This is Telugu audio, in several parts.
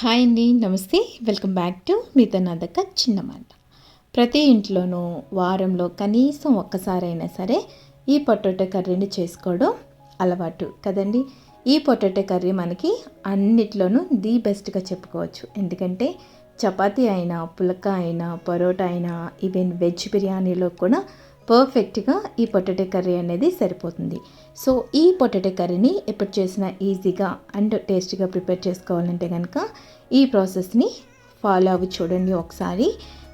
హాయ్ అండి నమస్తే. వెల్కమ్ బ్యాక్ టు మీతో నాదక్క చిన్నమాట ప్రతి ఇంట్లోనూ వారంలో కనీసం ఒక్కసారైనా సరే ఈ పొటాటో కర్రీని చేసుకోవడం అలవాటు కదండి. ఈ పొటాటో కర్రీ మనకి అన్నిట్లోనూ ది బెస్ట్గా చెప్పుకోవచ్చు. ఎందుకంటే చపాతీ అయినా పులక అయినా పరోటా అయినా ఈవెన్ వెజ్ బిర్యానీలో కూడా పర్ఫెక్ట్గా ఈ పొటాటో కర్రీ అనేది సరిపోతుంది. సో ఈ పొటాటో కర్రీని ఎప్పుడు చేసినా ఈజీగా అండ్ టేస్టీగా ప్రిపేర్ చేసుకోవాలంటే కనుక ఈ ప్రాసెస్ని ఫాలో అవి చూడండి ఒకసారి.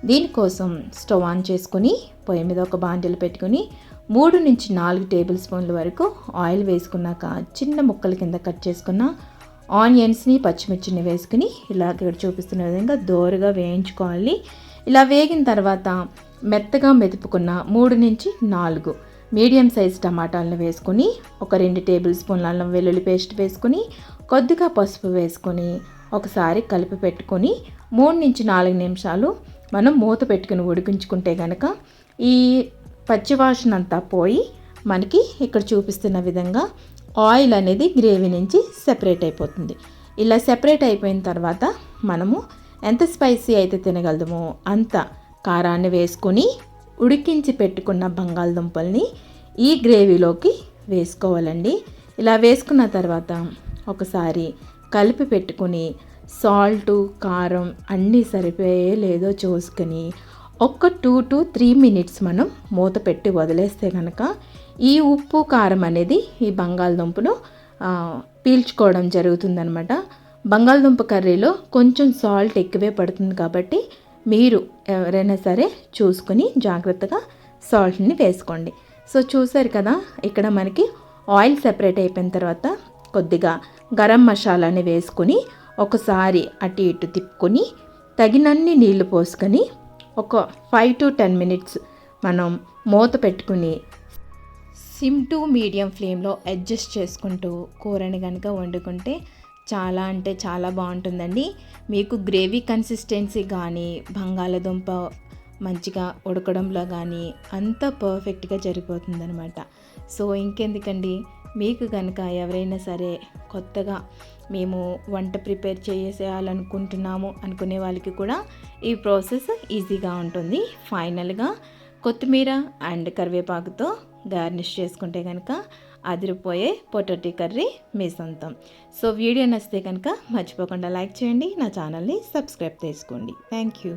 దీనికోసం స్టవ్ ఆన్ చేసుకొని పొయ్యి మీద ఒక బాండీలు పెట్టుకొని మూడు నుంచి నాలుగు టేబుల్ స్పూన్ల వరకు ఆయిల్ వేసుకున్నాక చిన్న ముక్కల కింద కట్ చేసుకున్న ఆనియన్స్ని పచ్చిమిర్చిని వేసుకుని ఇలా ఇక్కడ చూపిస్తున్న విధంగా దోరగా వేయించుకోవాలి. ఇలా వేగిన తర్వాత మెత్తగా మెతుపుకున్న మూడు నుంచి నాలుగు మీడియం సైజ్ టమాటాలను వేసుకొని ఒక రెండు టేబుల్ స్పూన్ల అల్లం వెల్లుల్లి పేస్ట్ వేసుకొని కొద్దిగా పసుపు వేసుకొని ఒకసారి కలిపి పెట్టుకొని మూడు నుంచి నాలుగు నిమిషాలు మనం మూత పెట్టుకుని ఉడికించుకుంటే కనుక ఈ పచ్చివాసన అంతా పోయి మనకి ఇక్కడ చూపిస్తున్న విధంగా ఆయిల్ అనేది గ్రేవీ నుంచి సెపరేట్ అయిపోతుంది. ఇలా సెపరేట్ అయిపోయిన తర్వాత మనము ఎంత స్పైసీ అయితే తినగలదమో అంత కారాన్ని వేసుకొని ఉడికించి పెట్టుకున్న బంగాళదుంపల్ని ఈ గ్రేవీలోకి వేసుకోవాలండి. ఇలా వేసుకున్న తర్వాత ఒకసారి కలిపి పెట్టుకుని సాల్టు కారం అన్నీ సరిపోయే లేదో చూసుకొని ఒక్క టూ టు త్రీ మినిట్స్ మనం మూత పెట్టి వదిలేస్తే కనుక ఈ ఉప్పు కారం అనేది ఈ బంగాళదుంపను పీల్చుకోవడం జరుగుతుందనమాట బంగాళదుంప కర్రీలో కొంచెం సాల్ట్ ఎక్కువే పడుతుంది కాబట్టి మీరు ఎవరైనా సరే చూసుకొని జాగ్రత్తగా సాల్ట్ని వేసుకోండి. సో చూసారు కదా ఇక్కడ మనకి ఆయిల్ సెపరేట్ అయిపోయిన తర్వాత కొద్దిగా గరం మసాలాని వేసుకొని ఒకసారి అటు ఇటు తిప్పుకొని తగినన్ని నీళ్ళు పోసుకొని ఒక ఫైవ్ టు టెన్ మినిట్స్ మనం మూత పెట్టుకుని సిమ్ టు మీడియం ఫ్లేమ్లో అడ్జస్ట్ చేసుకుంటూ కూరని కనుక వండుకుంటే చాలా అంటే చాలా బాగుంటుందండి. మీకు గ్రేవీ కన్సిస్టెన్సీ కానీ బంగాళదుంప మంచిగా ఉడకడంలో కానీ అంత పర్ఫెక్ట్గా జరిగిపోతుందనమాట సో ఇంకెందుకండి? మీకు కనుక ఎవరైనా సరే కొత్తగా మేము వంట ప్రిపేర్ చేసేయాలనుకుంటున్నాము అనుకునే వాళ్ళకి కూడా ఈ ప్రాసెస్ ఈజీగా ఉంటుంది. ఫైనల్గా కొత్తిమీర అండ్ కరివేపాకుతో గార్నిష్ చేసుకుంటే కనుక అదిరిపోయే పొటాటో కర్రీ మీ సొంతం. సో వీడియో నచ్చితే కనుక మర్చిపోకుండా లైక్ చేయండి నా ఛానల్ని సబ్స్క్రైబ్ చేసుకోండి. Thank you.